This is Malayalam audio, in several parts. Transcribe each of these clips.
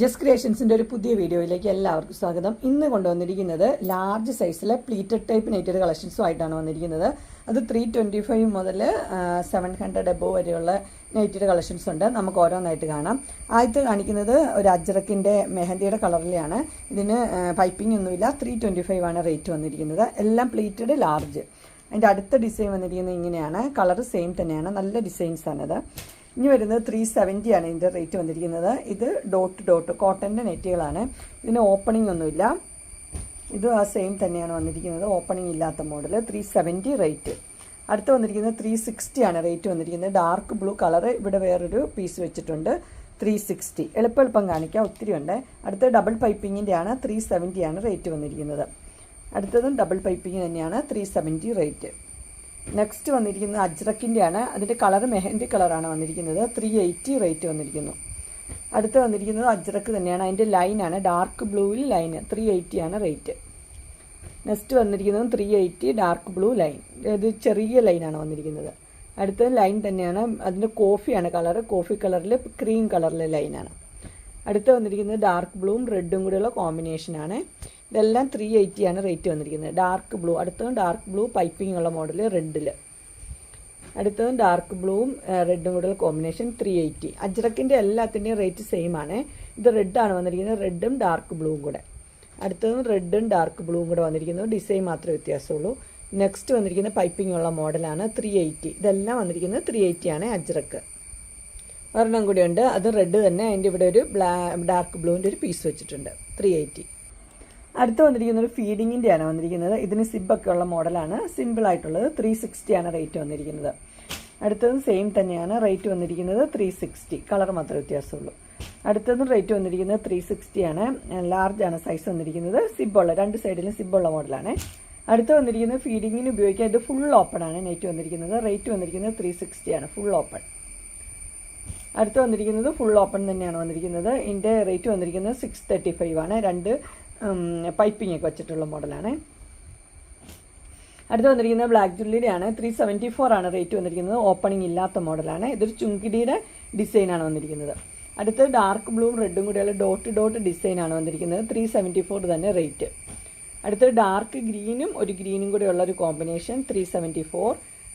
ജസ്റ്റ് ക്രിയേഷൻസിന്റെ ഒരു പുതിയ വീഡിയോയിലേക്ക് എല്ലാവർക്കും സ്വാഗതം. ഇന്ന് കൊണ്ടുവന്നിരിക്കുന്നത് ലാർജ് സൈസിലെ പ്ലീറ്റഡ് ടൈപ്പ് നെയ്റ്റഡ് കളക്ഷൻസും ആയിട്ടാണ് വന്നിരിക്കുന്നത്. അത് ത്രീ ട്വന്റി ഫൈവ് മുതൽ സെവൻ ഹൺഡ്രഡ് എബോ വരെയുള്ള നെയ്റ്റഡ് കളക്ഷൻസ് ഉണ്ട്. നമുക്ക് ഓരോന്നായിട്ട് കാണാം. ആദ്യത്തെ കാണിക്കുന്നത് ഒരു അജ്രക്കിന്റെ മെഹന്തിയുടെ കളറിലാണ്. ഇതിന് പൈപ്പിംഗ് ഒന്നുമില്ല. ത്രീ ട്വന്റി ഫൈവ് ആണ് റേറ്റ് വന്നിരിക്കുന്നത്. എല്ലാം പ്ലീറ്റഡ് ലാർജ് അതിന്റെ അടുത്ത ഡിസൈൻ വന്നിരിക്കുന്നത് ഇങ്ങനെയാണ്. കളർ സെയിം തന്നെയാണ്. നല്ല ഡിസൈൻസ് ആണത്. ഇനി വരുന്നത് ത്രീ സെവന്റിയാണ് ഇതിന്റെ റേറ്റ് വന്നിരിക്കുന്നത്. ഇത് ഡോട്ട് ഡോട്ട് കോട്ടന്റെ നെറ്റുകളാണ് ഇതിന് ഓപ്പണിംഗ് ഒന്നുമില്ല. ഇത് ആ സെയിം തന്നെയാണ് വന്നിരിക്കുന്നത്. ഓപ്പണിംഗ് ഇല്ലാത്ത മോഡൽ ത്രീ സെവന്റി റേറ്റ് അടുത്ത് വന്നിരിക്കുന്നത് ത്രീ സിക്സ്റ്റിയാണ് റേറ്റ് വന്നിരിക്കുന്നത്. ഡാർക്ക് ബ്ലൂ കളർ ഇവിടെ വേറൊരു പീസ് വെച്ചിട്ടുണ്ട്. ത്രീ സിക്സ്റ്റി എളുപ്പം എളുപ്പം കാണിക്കാം. ഒത്തിരി ഉണ്ട്. അടുത്ത ഡബിൾ പൈപ്പിങ്ങിന്റെ ആണ്. ത്രീ സെവന്റിയാണ് റേറ്റ് വന്നിരിക്കുന്നത്. അടുത്തതും ഡബിൾ പൈപ്പിംഗ് തന്നെയാണ്. ത്രീ സെവന്റി റേറ്റ് നെക്സ്റ്റ് വന്നിരിക്കുന്നത് അജ്രക്കിന്റെ ആണ് അതിന്റെ കളർ മെഹന്തി കളറാണ് വന്നിരിക്കുന്നത്. ത്രീ എയ്റ്റി റേറ്റ് വന്നിരിക്കുന്നു. അടുത്ത് വന്നിരിക്കുന്നത് അജ്രക്ക് തന്നെയാണ്. അതിന്റെ ലൈനാണ് ഡാർക്ക് ബ്ലൂവിൽ ലൈൻ ത്രീ എയ്റ്റിയാണ് റേറ്റ് നെക്സ്റ്റ് വന്നിരിക്കുന്നത് three eighty dark blue line ഇത് ചെറിയ ലൈനാണ് വന്നിരിക്കുന്നത്. അടുത്ത ലൈൻ തന്നെയാണ്. അതിന്റെ കോഫിയാണ് കളർ കോഫി കളറിൽ ക്രീം കളറിലെ ലൈനാണ് അടുത്ത് വന്നിരിക്കുന്നത് ഡാർക്ക് ബ്ലൂവും റെഡും കൂടെയുള്ള കോമ്പിനേഷനാണ് ഇതെല്ലാം ത്രീ എയ്റ്റിയാണ് റേറ്റ് വന്നിരിക്കുന്നത്. ഡാർക്ക് ബ്ലൂ അടുത്തതും ഡാർക്ക് ബ്ലൂ പൈപ്പിംഗ് ഉള്ള മോഡൽ റെഡിൽ അടുത്തതും ഡാർക്ക് ബ്ലൂവും റെഡും കൂടെയുള്ള കോമ്പിനേഷൻ ത്രീ എയ്റ്റി അജ്രക്കിന്റെ എല്ലാത്തിന്റെയും റേറ്റ് സെയിം ആണ്. ഇത് റെഡാണ് വന്നിരിക്കുന്നത്. റെഡും ഡാർക്ക് ബ്ലൂവും കൂടെ. അടുത്തതും റെഡും ഡാർക്ക് ബ്ലൂവും കൂടെ വന്നിരിക്കുന്നത്. ഡിസൈൻ മാത്രമേ വ്യത്യാസമുള്ളൂ. നെക്സ്റ്റ് വന്നിരിക്കുന്ന പൈപ്പിംഗ് ഉള്ള മോഡലാണ് ത്രീ എയ്റ്റി ഇതെല്ലാം വന്നിരിക്കുന്നത് ത്രീ എയ്റ്റി ആണ് അജ്രക്ക്. ഒരെണ്ണം കൂടി ഉണ്ട്. അത് റെഡ് തന്നെ. അതിന്റെ ഇവിടെ ഒരു ബ്ലാ ഡാർക്ക് ബ്ലൂവിന്റെ ഒരു പീസ് വെച്ചിട്ടുണ്ട്. ത്രീ എയ്റ്റി അടുത്ത് വന്നിരിക്കുന്ന ഒരു ഫീഡിങ്ങിന്റെയാണ് വന്നിരിക്കുന്നത്. ഇതിന് സിബൊക്കെ ഉള്ള മോഡലാണ്. സിമ്പിൾ ആയിട്ടുള്ളത് ത്രീ സിക്സ്റ്റിയാണ് റേറ്റ് വന്നിരിക്കുന്നത്. അടുത്തത് സെയിം തന്നെയാണ് റേറ്റ് വന്നിരിക്കുന്നത് ത്രീ സിക്സ്റ്റി കളർ മാത്രമേ വ്യത്യാസമുള്ളൂ. അടുത്തതും റേറ്റ് വന്നിരിക്കുന്നത് ത്രീ സിക്സ്റ്റിയാണ് ലാർജാണ് സൈസ് വന്നിരിക്കുന്നത്. സിബുള്ള രണ്ട് സൈഡിലും സിബുള്ള മോഡലാണ്. അടുത്ത് വന്നിരിക്കുന്നത് ഫീഡിങ്ങിന് ഉപയോഗിക്കാൻ ഇത് ഫുൾ ഓപ്പൺ ആണ് നെറ്റ് വന്നിരിക്കുന്നത്. റേറ്റ് വന്നിരിക്കുന്നത് ത്രീ സിക്സ്റ്റിയാണ് ഫുൾ ഓപ്പൺ അടുത്ത് വന്നിരിക്കുന്നത് ഫുൾ ഓപ്പൺ തന്നെയാണ് വന്നിരിക്കുന്നത്. ഇതിന്റെ റേറ്റ് വന്നിരിക്കുന്നത് സിക്സ് തേർട്ടി ഫൈവ് ആണ്. രണ്ട് പൈപ്പിംഗ് ഒക്കെ വെച്ചിട്ടുള്ള മോഡലാണ്. അടുത്ത് വന്നിരിക്കുന്നത് ബ്ലാക്ക് ജുവല്ലറിയാണ്. ത്രീ സെവന്റി ഫോർ ആണ് റേറ്റ് വന്നിരിക്കുന്നത്. ഓപ്പണിംഗ് ഇല്ലാത്ത മോഡലാണ്. ഇതൊരു ചുങ്കിടിയുടെ ഡിസൈനാണ് വന്നിരിക്കുന്നത്. അടുത്ത് ഡാർക്ക് ബ്ലൂവും റെഡും കൂടിയുള്ള ഡോട്ട് ഡോട്ട് ഡിസൈനാണ് വന്നിരിക്കുന്നത്. ത്രീ സെവന്റി ഫോർ തന്നെ റേറ്റ് അടുത്തത് ഡാർക്ക് ഗ്രീനും ഒരു ഗ്രീനും കൂടെ ഉള്ള ഒരു കോമ്പിനേഷൻ ത്രീ സെവന്റി ഫോർ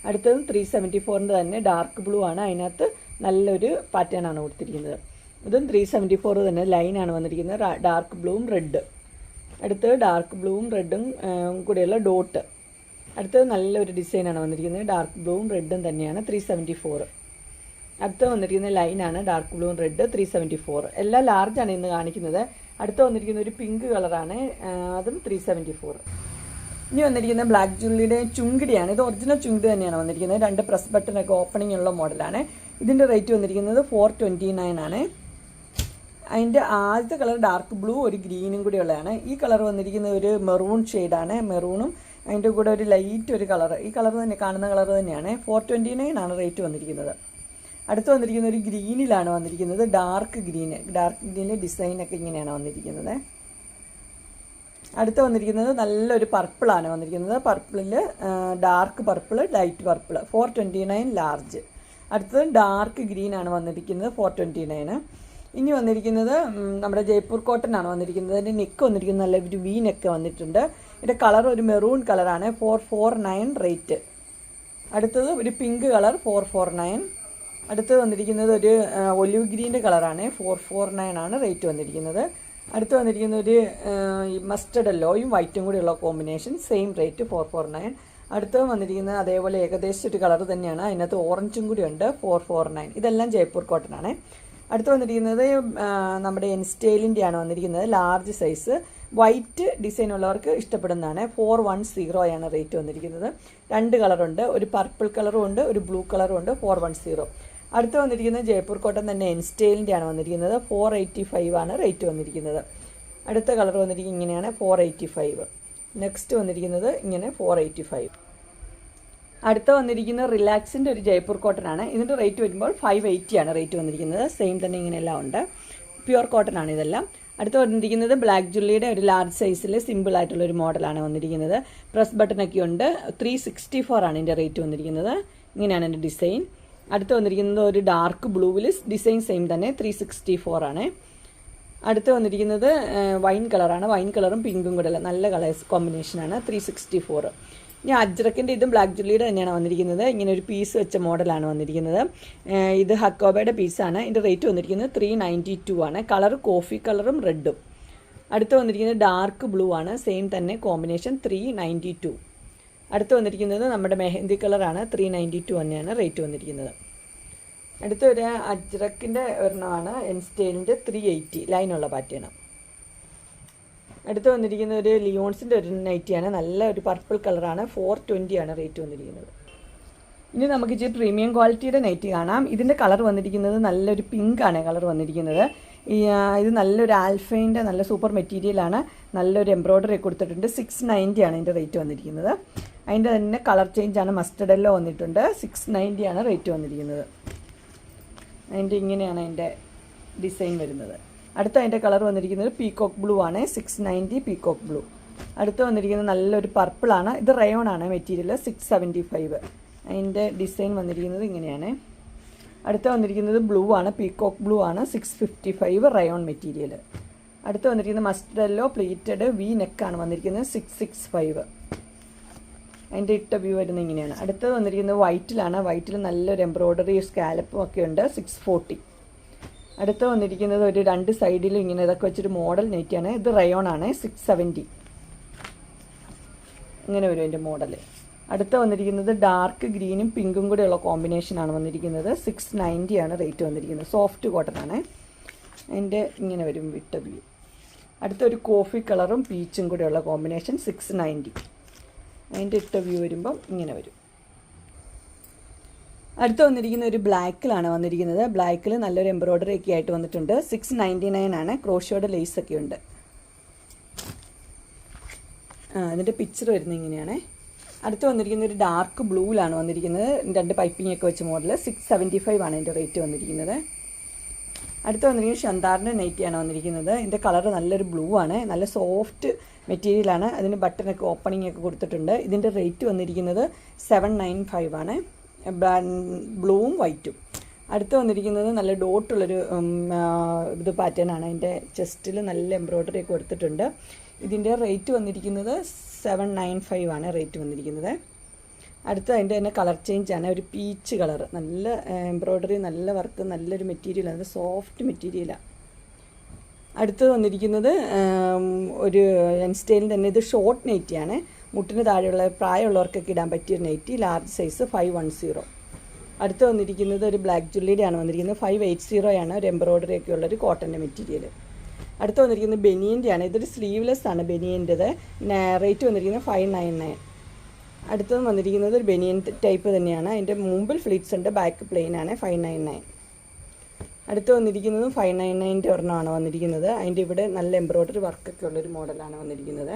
അടുത്തതും ത്രീ സെവന്റി ഫോറിന്റെ തന്നെ ഡാർക്ക് ബ്ലൂ ആണ്. അതിനകത്ത് നല്ലൊരു പാറ്റേൺ ആണ് കൊടുത്തിരിക്കുന്നത്. ഇതും ത്രീ സെവന്റി ഫോർ തന്നെ ലൈനാണ് വന്നിരിക്കുന്നത്. ഡാർക്ക് ബ്ലൂവും റെഡ് അടുത്തത് ഡാർക്ക് ബ്ലൂവും റെഡും കൂടെയുള്ള ഡോട്ട് അടുത്തത് നല്ലൊരു ഡിസൈനാണ് വന്നിരിക്കുന്നത്. ഡാർക്ക് ബ്ലൂവും റെഡും തന്നെയാണ് ത്രീ സെവന്റി ഫോർ അടുത്ത വന്നിരിക്കുന്ന ലൈനാണ് ഡാർക്ക് ബ്ലൂവും റെഡ് ത്രീ സെവന്റി ഫോർ എല്ലാം ലാർജാണ് ഇന്ന് കാണിക്കുന്നത്. അടുത്ത വന്നിരിക്കുന്ന ഒരു പിങ്ക് കളറാണ് അതും ത്രീ സെവന്റി ഫോർ ഇനി വന്നിരിക്കുന്ന ബ്ലാക്ക് ജുള്ളിയുടെ ചുങ്കിടിയാണ്. ഇത് ഒറിജിനൽ ചുങ്കിടി തന്നെയാണ് വന്നിരിക്കുന്നത്. രണ്ട് പ്രസ് ബട്ടനൊക്കെ ഓപ്പണിംഗ് ഉള്ള മോഡലാണ് ഇതിന്റെ റേറ്റ് വന്നിരിക്കുന്നത് ഫോർ ട്വന്റി നയൻ ആണ്. അതിന്റെ ആദ്യത്തെ കളർ ഡാർക്ക് ബ്ലൂ ഒരു ഗ്രീനും കൂടി ഉള്ളതാണ്. ഈ കളർ വന്നിരിക്കുന്നത് ഒരു മെറൂൺ ഷെയ്ഡാണ്. മെറൂണും അതിന്റെ കൂടെ ഒരു ലൈറ്റ് ഒരു കളർ. ഈ കളർ തന്നെ കാണുന്ന കളർ തന്നെയാണ്. ഫോർ ട്വന്റി നയൻ ആണ് റേറ്റ് വന്നിരിക്കുന്നത്. അടുത്ത് വന്നിരിക്കുന്ന ഒരു ഗ്രീനിലാണ് വന്നിരിക്കുന്നത്. Dark green. ഡാർക്ക് ഗ്രീനിന്റെ ഡിസൈനൊക്കെ ഇങ്ങനെയാണ് വന്നിരിക്കുന്നത്. അടുത്ത് വന്നിരിക്കുന്നത് നല്ലൊരു പർപ്പിളാണ് വന്നിരിക്കുന്നത്. പർപ്പിളിൽ dark purple light purple four twenty nine large അടുത്തത് ഡാർക്ക് ഗ്രീനാണ് വന്നിരിക്കുന്നത്. ഫോർ ട്വന്റി നയന് ഇനി വന്നിരിക്കുന്നത് നമ്മുടെ ജയ്പൂർ കോട്ടൺ ആണ് വന്നിരിക്കുന്നത്. അതിന്റെ നെക്ക് വന്നിരിക്കുന്നത് നല്ല ഒരു വി നെക്ക് വന്നിട്ടുണ്ട്. ഇതിന്റെ കളർ ഒരു മെറൂൺ കളറാണ് ഫോർ ഫോർ നയൻ റേറ്റ് അടുത്തത് ഒരു pink colour four four nine അടുത്തത് വന്നിരിക്കുന്നത് ഒരു ഒലിവ് ഗ്രീന്റെ കളറാണ് ഫോർ ഫോർ നയൻ ആണ് റേറ്റ് വന്നിരിക്കുന്നത്. അടുത്ത് വന്നിരിക്കുന്ന ഒരു മസ്റ്റർഡ് യെല്ലോയും വൈറ്റും കൂടിയുള്ള combination same rate four four nine അടുത്ത് വന്നിരിക്കുന്നത് അതേപോലെ ഏകദേശം ഒരു കളർ തന്നെയാണ്. അതിനകത്ത് ഓറഞ്ചും കൂടി ഉണ്ട്. ഫോർ ഫോർ നയൻ ഇതെല്ലാം ജയ്പൂർ കോട്ടൺ ആണ് അടുത്ത് വന്നിരിക്കുന്നത് നമ്മുടെ എൻസ്റ്റൈലിന്റെ ആണ് വന്നിരിക്കുന്നത്. ലാർജ് സൈസ് വൈറ്റ് ഡിസൈൻ ഉള്ളവർക്ക് ഇഷ്ടപ്പെടുന്നതാണ്. ഫോർ വൺ സീറോ ആണ് റേറ്റ് വന്നിരിക്കുന്നത്. രണ്ട് കളറുണ്ട് ഒരു പർപ്പിൾ കളറും ഉണ്ട് ഒരു ബ്ലൂ കളറും ഉണ്ട്. ഫോർ വൺ സീറോ അടുത്ത് വന്നിരിക്കുന്നത് ജയ്പൂർ കോട്ടൺ തന്നെ എൻസ്റ്റൈലിന്റെ ആണ് വന്നിരിക്കുന്നത്. ഫോർ എയ്റ്റി ഫൈവ് ആണ് റേറ്റ് വന്നിരിക്കുന്നത്. അടുത്ത കളർ വന്നിരിക്കുന്നത് ഇങ്ങനെയാണ് ഫോർ എയ്റ്റി ഫൈവ് നെക്സ്റ്റ് വന്നിരിക്കുന്നത് ഇങ്ങനെ ഫോർ എയ്റ്റി ഫൈവ് അടുത്ത വന്നിരിക്കുന്നത് റിലാക്സിന്റെ ഒരു ജയ്പൂർ കോട്ടൺ ആണ് ഇതിന്റെ റേറ്റ് വരുമ്പോൾ ഫൈവ് എയ്റ്റിയാണ് റേറ്റ് വന്നിരിക്കുന്നത്. സെയിം തന്നെ ഇങ്ങനെയെല്ലാം ഉണ്ട്. പ്യുവർ കോട്ടൺ ആണ് ഇതെല്ലാം. അടുത്ത് വന്നിരിക്കുന്നത് ബ്ലാക്ക് ജുള്ളിയുടെ ഒരു ലാർജ് സൈസിൽ സിമ്പിൾ ആയിട്ടുള്ള ഒരു മോഡലാണ് വന്നിരിക്കുന്നത്. പ്രസ് ബട്ടണൊക്കെ ഉണ്ട്. ത്രീ സിക്സ്റ്റി ഫോർ ആണ് ഇതിന്റെ റേറ്റ് വന്നിരിക്കുന്നത്. ഇങ്ങനെയാണ് എന്റെ ഡിസൈൻ അടുത്ത് വന്നിരിക്കുന്നത് ഒരു ഡാർക്ക് ബ്ലൂവിൽ ഡിസൈൻ സെയിം തന്നെ ത്രീ സിക്സ്റ്റി ഫോർ ആണ്. അടുത്ത് വന്നിരിക്കുന്നത് വൈൻ കളറാണ് വൈൻ കളറും പിങ്കും കൂടെ നല്ല കളേഴ്സ് കോമ്പിനേഷനാണ് ത്രീ സിക്സ്റ്റി ഫോർ ഇനി അജ്രക്കിന്റെ ഇതും ബ്ലാക്ക് ജുള്ളിയുടെ തന്നെയാണ് വന്നിരിക്കുന്നത്. ഇങ്ങനെ ഒരു പീസ് വെച്ച മോഡലാണ് വന്നിരിക്കുന്നത്. ഇത് ഹക്കോബയുടെ പീസാണ് ഇതിന്റെ റേറ്റ് വന്നിരിക്കുന്നത് ത്രീ നയന്റി ടു ആണ്. കളർ കോഫി കളറും റെഡും അടുത്ത് വന്നിരിക്കുന്നത് ഡാർക്ക് ബ്ലൂ ആണ്. സെയിം തന്നെ കോമ്പിനേഷൻ ത്രീ നയന്റി ടു അടുത്ത് വന്നിരിക്കുന്നത് നമ്മുടെ മെഹന്തി കളറാണ് ത്രീ നയന്റി ടു തന്നെയാണ് റേറ്റ് വന്നിരിക്കുന്നത്. അടുത്ത ഒരു അജ്രക്കിന്റെ ഒരെണ്ണമാണ് എൻസ്റ്റൈലിന്റെ ത്രീ എയ്റ്റി ലൈനുള്ള പാറ്റേൺ അടുത്ത് വന്നിരിക്കുന്ന ഒരു ലിയോൺസിന്റെ ഒരു നൈറ്റിയാണ് നല്ല ഒരു പർപ്പിൾ കളറാണ് ഫോർ ആണ് റേറ്റ് വന്നിരിക്കുന്നത്. ഇനി നമുക്ക് ഇച്ചിരി പ്രീമിയം ക്വാളിറ്റിയുടെ നൈറ്റി കാണാം. ഇതിന്റെ കളർ വന്നിരിക്കുന്നത് നല്ലൊരു പിങ്ക് ആണ് കളർ വന്നിരിക്കുന്നത്. ഇത് നല്ലൊരു ആൽഫൈന്റെ നല്ല സൂപ്പർ മെറ്റീരിയലാണ് നല്ലൊരു എംബ്രോയ്ഡറി കൊടുത്തിട്ടുണ്ട്. സിക്സ് നയന്റി ആണ് ഇതിന്റെ റേറ്റ് വന്നിരിക്കുന്നത്. അതിന്റെ തന്നെ കളർ ചേഞ്ചാണ് ആണ്. മസ്റ്റർഡ് എല്ലോ വന്നിട്ടുണ്ട്. സിക്സ് നയന്റി ആണ് റേറ്റ് വന്നിരിക്കുന്നത്. അതിന്റെ ഇങ്ങനെയാണ് അതിന്റെ ഡിസൈൻ വരുന്നത്. അടുത്ത അതിന്റെ കളർ വന്നിരിക്കുന്നത് പീകോക്ക് ബ്ലൂ ആണ്. സിക്സ് നയന്റി പീകോക്ക് ബ്ലൂ അടുത്ത് വന്നിരിക്കുന്നത് നല്ലൊരു പർപ്പിളാണ് ഇത് റയോൺ ആണ് മെറ്റീരിയൽ സിക്സ് സെവന്റി ഫൈവ് അതിന്റെ ഡിസൈൻ വന്നിരിക്കുന്നത് ഇങ്ങനെയാണ്. അടുത്ത് വന്നിരിക്കുന്നത് ബ്ലൂ ആണ്. പീകോക്ക് ബ്ലൂ ആണ്. Six fifty five rayon material അടുത്ത് വന്നിരിക്കുന്നത് മസ്റ്റർഡല്ലോ പ്ലീറ്റഡ് വി നെക്കാണ് വന്നിരിക്കുന്നത് സിക്സ് സിക്സ് ഫൈവ് അതിന്റെ ഇട്ട വ്യൂ വരുന്നത് ഇങ്ങനെയാണ്. അടുത്തത് വന്നിരിക്കുന്നത് വൈറ്റിലാണ് വൈറ്റിൽ നല്ലൊരു എംബ്രോയ്ഡറി സ്കാലപ്പും ഒക്കെ ഉണ്ട്. സിക്സ് ഫോർട്ടി അടുത്ത് വന്നിരിക്കുന്നത് ഒരു രണ്ട് സൈഡിലും ഇങ്ങനെ ഇതൊക്കെ വെച്ചൊരു മോഡൽ നെറ്റിയാണ് ഇത് റയോൺ ആണ് സിക്സ് സെവന്റി ഇങ്ങനെ വരും എന്റെ മോഡൽ അടുത്ത വന്നിരിക്കുന്നത് ഡാർക്ക് ഗ്രീനും പിങ്കും കൂടെയുള്ള കോമ്പിനേഷനാണ് വന്നിരിക്കുന്നത്. സിക്സ് നയന്റി ആണ് റേറ്റ് വന്നിരിക്കുന്നത്. സോഫ്റ്റ് കോട്ടൺ ആണ്. എന്റെ ഇങ്ങനെ വരും വിട്ട വ്യൂ അടുത്ത ഒരു കോഫി കളറും പീച്ചും കൂടെയുള്ള കോമ്പിനേഷൻ സിക്സ് നയന്റി അതിന്റെ ഇട്ട വ്യൂ വരുമ്പം ഇങ്ങനെ വരും. അടുത്ത് വന്നിരിക്കുന്ന ഒരു ബ്ലാക്കിലാണ് വന്നിരിക്കുന്നത്. ബ്ലാക്കിൽ നല്ലൊരു എംബ്രോയ്ഡറി ഒക്കെ ആയിട്ട് വന്നിട്ടുണ്ട്. സിക്സ് നയന്റി നയൻ ആണ്. ക്രോഷോയുടെ ലേസ് ഒക്കെ ഉണ്ട്. ആ അതിന്റെ പിക്ചർ വരുന്നത് ഇങ്ങനെയാണ്. അടുത്ത് വന്നിരിക്കുന്ന ഒരു ഡാർക്ക് ബ്ലൂവിലാണ് വന്നിരിക്കുന്നത്. രണ്ട് പൈപ്പിംഗ് ഒക്കെ വെച്ച മോഡൽ സിക്സ് സെവന്റി ഫൈവ് ആണ് ഇതിന്റെ റേറ്റ് വന്നിരിക്കുന്നത്. അടുത്ത് വന്നിരിക്കുന്നത് ഷന്താറിന്റെ നൈറ്റിയാണ് വന്നിരിക്കുന്നത്. ഇതിന്റെ കളർ നല്ലൊരു ബ്ലൂ ആണ്. നല്ല സോഫ്റ്റ് മെറ്റീരിയലാണ് അതിന് ബട്ടണൊക്കെ ഓപ്പണിംഗ് ഒക്കെ കൊടുത്തിട്ടുണ്ട്. ഇതിന്റെ റേറ്റ് വന്നിരിക്കുന്നത് സെവൻ നയൻ ഫൈവ് ആണ്. ബ്ലൂവും വൈറ്റും. അടുത്ത് വന്നിരിക്കുന്നത് നല്ല ഡോട്ടുള്ളൊരു ഇത് പാറ്റേൺ ആണ്. അതിന്റെ ചെസ്റ്റിൽ നല്ല എംബ്രോയ്ഡറി ഒക്കെ കൊടുത്തിട്ടുണ്ട്. ഇതിന്റെ റേറ്റ് വന്നിരിക്കുന്നത് സെവൻ നയൻ ഫൈവ് ആണ് റേറ്റ് വന്നിരിക്കുന്നത്. അടുത്ത അതിന്റെ തന്നെ കളർ ചേഞ്ച് ആണ്. ഒരു പീച്ച് കളർ നല്ല എംബ്രോയ്ഡറി നല്ല വർക്ക് നല്ലൊരു മെറ്റീരിയലാണ് അത് സോഫ്റ്റ് മെറ്റീരിയലാണ് അടുത്ത് വന്നിരിക്കുന്നത് ഒരു എൻസ്റ്റൈലിൽ തന്നെ ഇത് ഷോർട്ട് നെറ്റിയാണ്. മുട്ടിന് താഴെയുള്ള പ്രായമുള്ളവർക്കൊക്കെ ഇടാൻ പറ്റിയ nighty large size five one zero അടുത്ത് വന്നിരിക്കുന്നത് ഒരു ബ്ലാക്ക് ജുള്ളിയുടെയാണ് വന്നിരിക്കുന്നത് ഫൈവ് എയ്റ്റ് സീറോ ആണ്. ഒരു എംബ്രോയിഡറി ഒക്കെ ഉള്ളൊരു കോട്ടന്റെ മെറ്റീരിയൽ അടുത്ത് വന്നിരിക്കുന്നത് ബെനിയന്റെ ആണ്. ഇതൊരു സ്ലീവ്ലെസ് ആണ് ബെനിയന്റെത് റേറ്റ് വന്നിരിക്കുന്നത് ഫൈവ് നയൻ നയൻ അടുത്തത് വന്നിരിക്കുന്നത് ഒരു ബെനിയൻ ടൈപ്പ് തന്നെയാണ്. അതിന്റെ മുമ്പിൽ ഫ്ലിറ്റ്സ് ഉണ്ട് ബാക്ക് പ്ലെയിൻ ആണ് ഫൈവ് നയൻ നയൻ അടുത്ത് വന്നിരിക്കുന്നതും ഫൈവ് നയൻ നയന്റെ ഒരെണ്ണമാണ് വന്നിരിക്കുന്നത്. അതിന്റെ ഇവിടെ നല്ല എംബ്രോയ്ഡറി വർക്കൊക്കെ ഉള്ളൊരു മോഡലാണ് വന്നിരിക്കുന്നത്.